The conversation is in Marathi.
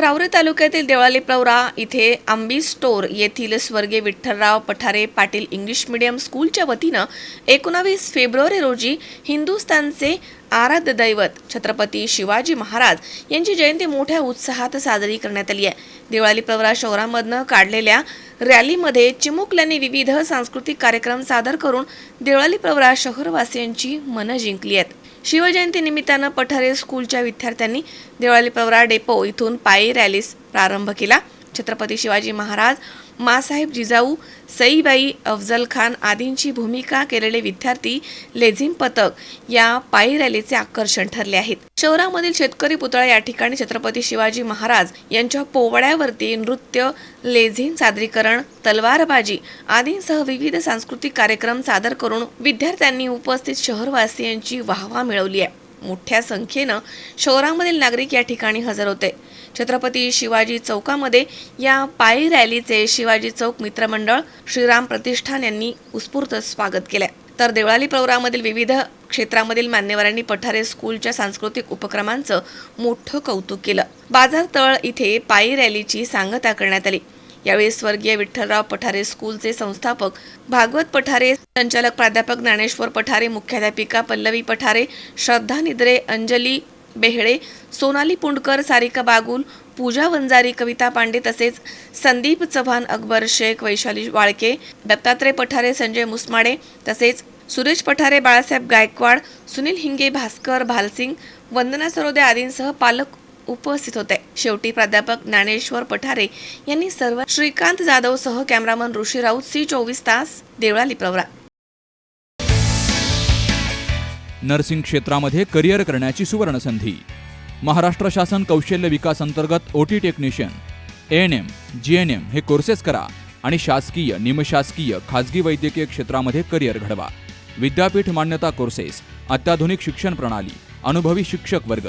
रावरे तालुक्यातील देवळाली प्रवरा इथे आंबी स्टोर येथील स्वर्गीय विठ्ठलराव पठारे पाटील इंग्लिश मीडियम स्कूलच्या वतीनं एकोणावीस फेब्रुवारी रोजी हिंदुस्थानचे आराध्य दैवत छत्रपती शिवाजी महाराज यांची जयंती मोठ्या उत्साहात साजरी करण्यात आली आहे. देवळाली प्रवरा शहरामधनं काढलेल्या रॅलीमध्ये चिमुकल्यांनी विविध सांस्कृतिक कार्यक्रम सादर करून देवळाली प्रवरा शहरवासियांची मनं जिंकली आहेत. शिवजयंती निमित्तानं पठारे स्कूलच्या विद्यार्थ्यांनी देवळाली प्रवरा डेपो इथून पायी रॅलीस प्रारंभ केला. छत्रपती शिवाजी महाराज मासाहेब जिजाऊ सईबाई अफजल खान आदींची भूमिका केलेले विद्यार्थी लेझिम पथक या पायी रॅलीचे आकर्षण ठरले आहेत. शहरामधील शेतकरी पुतळा या ठिकाणी छत्रपती शिवाजी महाराज यांच्या पोवळ्यावरती नृत्य लेझिम सादरीकरण तलवारबाजी आदींसह विविध सांस्कृतिक कार्यक्रम सादर करून विद्यार्थ्यांनी उपस्थित शहरवासियांची वाहवा मिळवली आहे. मोठ्या संख्येनं शहरामधील नागरिक या ठिकाणी हजर होते. छत्रपती शिवाजी चौकामध्ये या पायी रॅलीचे शिवाजी चौक मित्रमंडळ श्रीराम प्रतिष्ठान यांनी उत्स्फूर्त स्वागत केलंय. तर देवळाली प्रवरामधील विविध क्षेत्रामधील मान्यवरांनी पठारे स्कूलच्या सांस्कृतिक उपक्रमांचं मोठं कौतुक केलं. बाजार तळ इथे पायी रॅलीची सांगता करण्यात आली. यावेळी स्वर्गीय विठ्ठलराव पठारे स्कूलचे संस्थापक भागवत पठारे संचालक प्राध्यापक ज्ञानेश्वर पठारे मुख्याध्यापिका पल्लवी पठारे श्रद्धा निद्रे अंजली बेहळे सोनाली पुंडकर सारिका बागुल पूजा वंजारी कविता पांडे तसेच संदीप चव्हाण अकबर शेख वैशाली वाळके दत्तात्रय पठारे संजय मुसमाडे तसेच सुरेश पठारे बाळासाहेब गायकवाड सुनील हिंगे भास्कर भालसिंग वंदना सरोदे आदींसह पालक उपस्थित होते. शेवटी प्राध्यापक ज्ञानेश्वर पठारे यांनी सर्व श्रीकांत जाधव सह कॅमेरामन ऋषी राऊत सी चोवीस तास देवळाली प्रवरा. नर्सिंग क्षेत्रामध्ये करिअर करण्याची सुवर्ण संधी महाराष्ट्र शासन कौशल्य विकास अंतर्गत O T technician A N M G N M हे कोर्सेस करा आणि शासकीय निमशासकीय खाजगी वैद्यकीय क्षेत्रामध्ये करिअर घडवा. विद्यापीठ मान्यता कोर्सेस अत्याधुनिक शिक्षण प्रणाली अनुभवी शिक्षक वर्ग